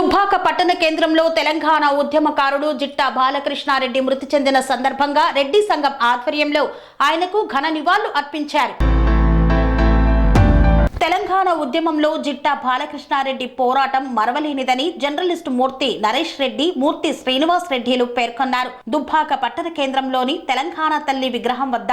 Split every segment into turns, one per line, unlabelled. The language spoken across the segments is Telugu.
దుబ్బాక పట్టణ కేంద్రంలో తెలంగాణ ఉద్యమకారుడు జిట్టా బాలకృష్ణారెడ్డి మృతి చెందిన సందర్భంగా రెడ్డి సంఘం ఆధ్వర్యంలో ఆయనకు ఘన నివాళులు అర్పించారు. తెలంగాణ ఉద్యమంలో జిట్టా బాలకృష్ణారెడ్డి పోరాటం మరవలేనిదని జర్నలిస్ట్ మూర్తి నరేష్ రెడ్డి మూర్తి శ్రీనివాస్ రెడ్డిలు పేర్కొన్నారు. దుబ్బాక పట్టణ కేంద్రంలోని తెలంగాణ తల్లి విగ్రహం వద్ద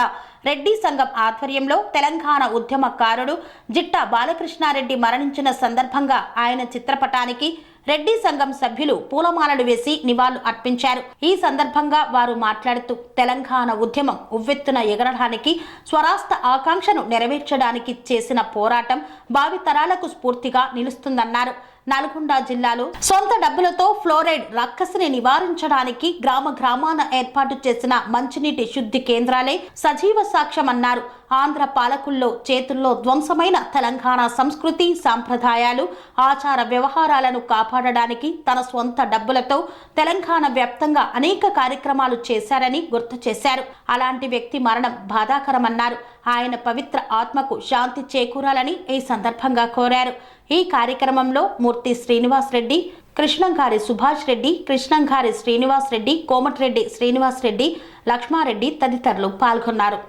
రెడ్డి సంఘం ఆధ్వర్యంలో తెలంగాణ ఉద్యమకారుడు జిట్టా బాలకృష్ణారెడ్డి మరణించిన సందర్భంగా ఆయన చిత్రపటానికి రెడ్డి సంఘం సభ్యులు పూలమాలలు వేసి నివాళులు అర్పించారు. ఈ సందర్భంగా వారు మాట్లాడుతూ తెలంగాణ ఉద్యమం ఉవ్వెత్తున ఎగరడానికి స్వరాష్ట్ర ఆకాంక్షను నెరవేర్చడానికి చేసిన పోరాటం భావితరాలకు స్ఫూర్తిగా నిలుస్తుందన్నారు. నల్గొండ జిల్లాలో సొంత డబ్బులతో ఫ్లోరైడ్ రక్కసిని నివారించడానికి గ్రామ గ్రామాన ఏర్పాటు చేసిన మంచినీటి శుద్ధి కేంద్రాలే సజీవ సాక్ష్యమన్నారు. ఆంధ్ర పాలకుల్లో చేతుల్లో ధ్వంసమైన తెలంగాణ సంస్కృతి సాంప్రదాయాలు ఆచార వ్యవహారాలను కాపాడడానికి తన సొంత డబ్బులతో తెలంగాణ వ్యాప్తంగా అనేక కార్యక్రమాలు చేశారని గుర్తు చేశారు. అలాంటి వ్యక్తి మరణం బాధాకరమన్నారు. ఆయన పవిత్ర ఆత్మకు శాంతి చేకూరాలని ఈ సందర్భంగా కోరారు. ఈ కార్యక్రమంలో మూర్తి శ్రీనివాస్ రెడ్డి కృష్ణంగారి సుభాష్ రెడ్డి కృష్ణంగారి శ్రీనివాస్ రెడ్డి కోమటిరెడ్డి శ్రీనివాస్ రెడ్డి లక్ష్మారెడ్డి తదితరులు పాల్గొన్నారు.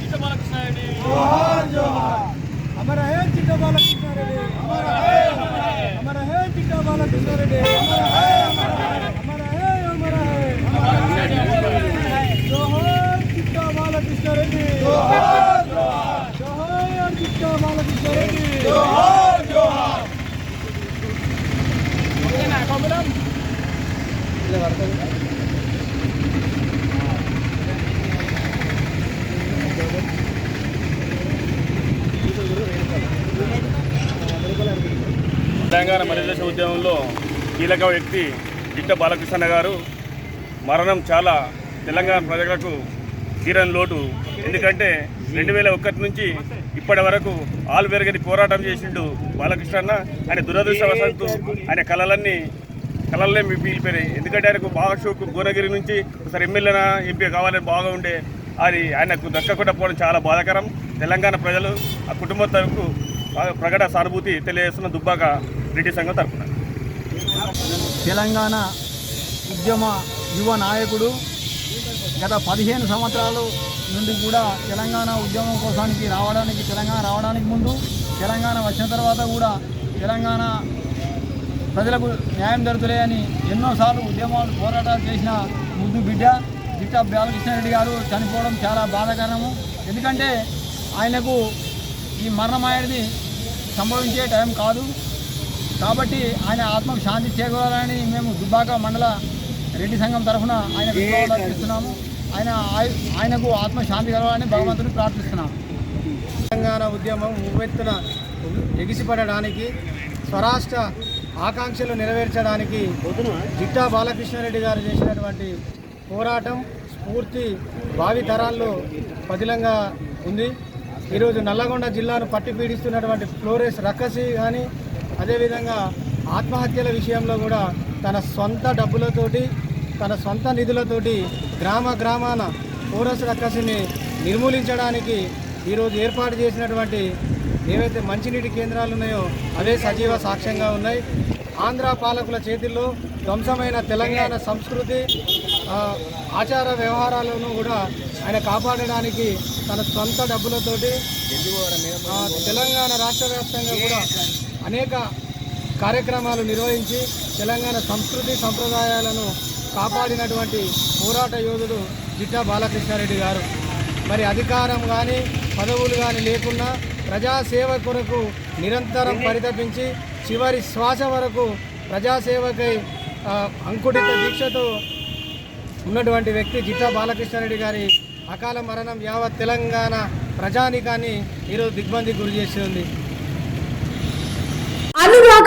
జిట్ట బాలకృష్ణారెడ్డి
అమర హే చిట్ట బాలకృష్ణారెడ్డి అమర హే అమర హే చిట్ట బాలకృష్ణారెడ్డి అమర హే అమర హే అమర హే జోహార్ చిట్ట బాలకృష్ణారెడ్డి జోహార్ జోహార్ చిట్ట బాలకృష్ణారెడ్డి జోహార్ జోహార్
తెలంగాణ మరిదేశ ఉద్యమంలో కీలక వ్యక్తి జిట్ట బాలకృష్ణ గారు మరణం చాలా తెలంగాణ ప్రజలకు తీరని లోటు. ఎందుకంటే రెండు వేల ఒకటి నుంచి ఇప్పటి వరకు ఆలు పెరగని పోరాటం చేసిండు బాలకృష్ణ ఆయన దురదృష్టవశాత్తు ఆయన కళలన్నీ కళలనే మిగిలిపోయినాయి ఎందుకంటే ఆయనకు బాగా షోకు గోనగిరి నుంచి ఒకసారి ఎమ్మెల్యేనా ఎంపీ కావాలని బాగా ఉండే అది ఆయనకు దక్కకుండా పోవడం చాలా బాధాకరం. తెలంగాణ ప్రజలు ఆ కుటుంబం తరపు బాగా ప్రకట సానుభూతి తెలియజేస్తున్న దుబ్బాక రెడ్డి సంఘం తరపున.
తెలంగాణ ఉద్యమ యువ నాయకుడు గత పదిహేను సంవత్సరాల నుండి కూడా తెలంగాణ ఉద్యమం కోసానికి రావడానికి తెలంగాణ రావడానికి ముందు తెలంగాణ వచ్చిన తర్వాత కూడా తెలంగాణ ప్రజలకు న్యాయం జరుగుతులే అని ఎన్నోసార్లు ఉద్యమాలు పోరాటాలు చేసిన ముద్దు బిడ్డ జిట్టా బాలకృష్ణారెడ్డి గారు చనిపోవడం చాలా బాధాకరము. ఎందుకంటే ఆయనకు ఈ మరణం అనేది సంభవించే టైం కాదు. కాబట్టి ఆయన ఆత్మకు శాంతి చేకూరాలని మేము దుబ్బాక మండల రెడ్డి సంఘం తరఫున ఆయన ఇస్తున్నాము ఆయన ఆయ- ఆయనకు ఆత్మ శాంతి కలగాలని భగవంతుని ప్రార్థిస్తున్నాము. తెలంగాణ ఉద్యమం ఉవ్వెత్తున ఎగిసిపడడానికి స్వరాష్ట్ర ఆకాంక్షలు నెరవేర్చడానికి జిట్టా బాలకృష్ణారెడ్డి గారు చేసినటువంటి పోరాటం స్ఫూర్తి భావి తరాల్లో పదిలంగా ఉంది. ఈరోజు నల్లగొండ జిల్లాను పట్టి పీడిస్తున్నటువంటి ఫ్లోరెస్ రక్కసి కానీ అదేవిధంగా ఆత్మహత్యల విషయంలో కూడా తన సొంత డబ్బులతోటి తన సొంత నిధులతోటి గ్రామ గ్రామాన ఫ్లోరెస్ రక్కసిని నిర్మూలించడానికి ఈరోజు ఏర్పాటు చేసినటువంటి ఏవైతే మంచినీటి కేంద్రాలు ఉన్నాయో అవే సజీవ సాక్ష్యంగా ఉన్నాయి. ఆంధ్ర పాలకుల చేతిల్లో ధ్వంసమైన తెలంగాణ సంస్కృతి ఆచార వ్యవహారాలను కూడా ఆయన కాపాడడానికి తన సొంత డబ్బులతోటి తెలంగాణ రాష్ట్ర వ్యాప్తంగా కూడా అనేక కార్యక్రమాలు నిర్వహించి తెలంగాణ సంస్కృతి సంప్రదాయాలను కాపాడినటువంటి పోరాట యోధుడు జిట్టా బాలకృష్ణారెడ్డి గారు. మరి అధికారం కానీ పదవులు కానీ లేకున్నా ప్రజాసేవ కొరకు నిరంతరం పరితపించి చివరి శ్వాస వరకు ప్రజాసేవకై ఆ, అంకుటిత దీక్షతో ఉన్నటువంటి వ్యక్తి జిట్టా బాలకృష్ణారెడ్డి గారి అకాల మరణం యావత్ తెలంగాణ ప్రజానికాన్ని ఈరోజు దిగ్బంది గురి చేసి